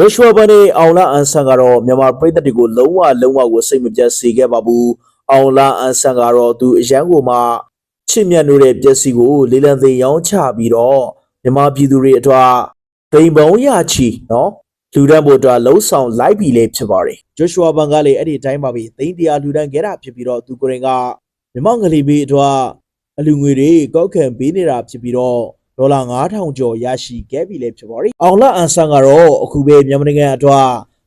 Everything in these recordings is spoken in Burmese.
ဂျိုရှွာဘန်နဲ့အောင်လာအန်ဆန်ကတော့မြန်မာပြည်သက်တွေကိုလုံးဝလုံးဝကိုစိတ်မပြတ်စေခဲ့ပါဘူးအောင်လာအန်ဆန်ကတော့သူအရန်ကိုမှချစ်မြတ်နိုးတဲ့ပျက်စီကိုလေးလံသိမ်းရောင်းချပြီးတော့မြန်မာပြည်သူတွေအတွက်သိမ်ပုံရချီနော်လူဒန်းဖို့အတွက်လှုံ့ဆော်လိုက်ပြီလေဖြစ်ပါတယ်ဂျိုရှွာဘန်ကလည်းအဲ့ဒီအတိုင်းပါပဲသိန်းတရားလူဒန်းခဲ့တာဖြစ်ပြီးတော့သူကိုယ်တိုင်ကမြန်မာငလီဘေးအတွက်အလူငွေတွေကောက်ခံပေးနေတာဖြစ်ပြီးတော့ ဒေါ်လာ9000ကျော်ရရှိခဲ့ပြီလည်းဖြစ်ပါရီအောင်လာအန်ဆန်ကတော့အခုပဲမြန်မာနိုင်ငံအတွက်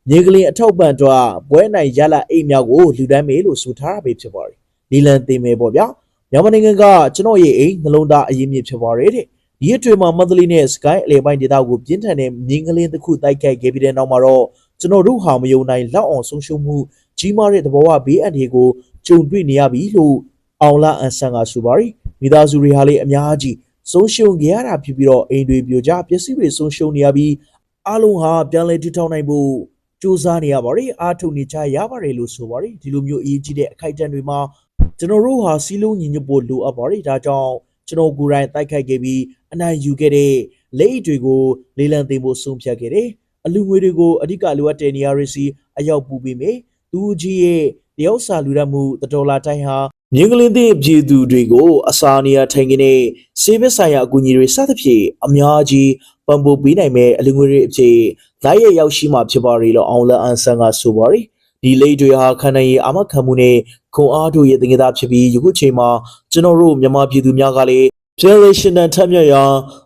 မြေကလေးအထောက်ပံ့အတွက်ပွဲနိုင်ရလာအိတ်မြောက်ကိုလူတန်းမေလို့ဆိုထားတာပဲဖြစ်ပါရီလီလန်တင်မယ်ပေါ့ဗျာမြန်မာနိုင်ငံကကျွန်တော်ရဲ့အိမ်နှလုံးသားအရင်မြစ်ဖြစ်ပါရီတဲ့ဒီအတွေ့မှာမန္တလေးနဲ့စကိုင်းအလေပိုင်းဒေသကိုပြင်းထန်တဲ့မြင်းကလေးတစ်ခုတိုက်ခိုက်ခဲ့ပြီးတဲ့နောက်မှာတော့ကျွန်တော်တို့ဟာမယုံနိုင်လောက်အောင်ဆုံးရှုံးမှုကြီးမားတဲ့သဘောဝဘေးအန္တရာယ်ကိုကြုံတွေ့နေရပြီလို့အောင်လာအန်ဆန်ကဆိုပါရီမိသားစုတွေဟာလေအများကြီး ဆုံးရှုံးကြရတာဖြစ်ပြီးတော့အိမ်တွေပြိုကျပစ္စည်းတွေဆုံးရှုံးနေရပြီးအလုံးဟာပြန်လည်တည်ထောင်နိုင်ဖို့စူးစမ်းနေရပါတယ်အားထုတ်နေကြရပါတယ်လို့ဆိုပါတယ်ဒီလိုမျိုးအရေးကြီးတဲ့အခိုက်အတန့်တွေမှာကျွန်တော်တို့ဟာစီးလုံးညီညွတ်ဖို့လိုအပ်ပါတယ်ဒါကြောင့်ကျွန်တော်ကိုယ်တိုင်တိုက်ခိုက်ခဲ့ပြီးအနိုင်ယူခဲ့တဲ့လက်အိတ်တွေကိုလေးလံသိမ်းဖို့ဆုံးဖြတ်ခဲ့တယ်အလူငွေတွေကိုအဓိကလိုအပ်တဲ့နေရာတွေစီအရောက်ပူပေးမယ်သူကြီးရဲ့တယောက်စာလူရမှုတဒေါ်လာတိုင်းဟာ မြင်းကလင်းသည့်ပြည်သူတွေကိုအစာနေရာထိုင်ခင်းနေစေဘစ်ဆိုင်ရာအကူအညီတွေစသဖြင့်အများကြီးပံ့ပိုးပေးနိုင်မဲ့အလူငွေတွေအဖြစ်လိုက်ရရောက်ရှိမှာဖြစ်ပါရီလို့အောင်လန်အန်ဆန်ကဆိုပါရီဒီလိတ်တွေဟာခန္ဓာရည်အာမခံမှုနဲ့ခွန်အားတို့ရဲ့တင်ကြတာဖြစ်ပြီးယခုချိန်မှာကျွန်တော်တို့မြန်မာပြည်သူများကလည်း generation နဲ့ထက်မြက်ရာ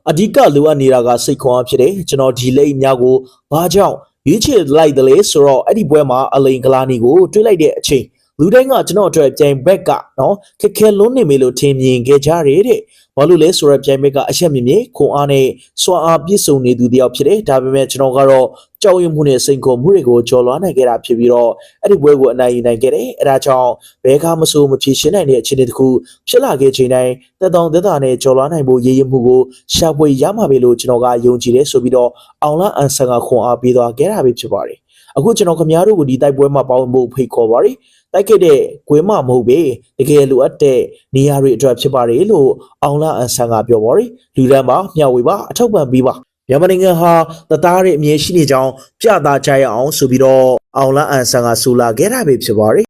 အဓိကလိုအပ်နေတာကစိတ်ခွန်အားဖြစ်တယ်ကျွန်တော်ဒီလိတ်များကိုဘာကြောင့်ရွေးချယ်လိုက်တယ်လဲဆိုတော့အဲ့ဒီပွဲမှာအလိန်ကလာနီကိုတွေးလိုက်တဲ့အချိန် လူတိုင်းကကျွန်တော်အတွက်ပြိုင်ဘက်ကနော်ခက်ခဲလွန်းနေမေလို့ထင်မြင်ခဲ့ကြတယ်တဲ့ဘာလို့လဲဆိုတော့ပြိုင်ဘက်ကအချက်မြင့်မြင့်ခွန်အားနဲ့စွမ်းအားပြည့်စုံနေသူတယောက်ဖြစ်တယ်ဒါပေမဲ့ကျွန်တော်ကတော့ကြောက်ရွံ့မှုနဲ့စိန်ခေါ်မှုတွေကိုကျော်လွှားနိုင်ခဲ့တာဖြစ်ပြီးတော့အဲ့ဒီပွဲကိုအနိုင်ယူနိုင်ခဲ့တယ်အဲဒါကြောင့်ဘဲကားမဆိုးမဖြေရှင်းနိုင်တဲ့အခြေအနေတစ်ခုဖြစ်လာခဲ့ချိန်တိုင်းတက်တောင်တက်တာနဲ့ကျော်လွှားနိုင်ဖို့ရည်ရည်မှုကိုရှာဖွေရမှာပဲလို့ကျွန်တော်ကယုံကြည်တယ်ဆိုပြီးတော့အောင်လာအန်ဆန်ကခွန်အားပေးသွားခဲ့တာပဲဖြစ်ပါတယ် အခုကျွန်တော်ခင်ဗျားတို့ကိုဒီတိုက်ပွဲမှာပေါင်းဖို့ဖိတ်ခေါ်ပါရစေတိုက်ခဲ့တဲ့ကွင်းမမဟုတ်ပဲတကယ်လိုအပ်တဲ့နေရာတွေအတွက်ဖြစ်ပါတယ်လို့အောင်လာအန်ဆန်ကပြောပါရယ်လူရန်ပါမျှဝေပါအထောက်ပံ့ပေးပါမြန်မာနိုင်ငံဟာတသားရဲ့အမြင်ရှိနေကြောင်းပြသကြရအောင်ဆိုပြီးတော့အောင်လာအန်ဆန်ကဆိုလာခဲ့တာပဲဖြစ်ပါရယ်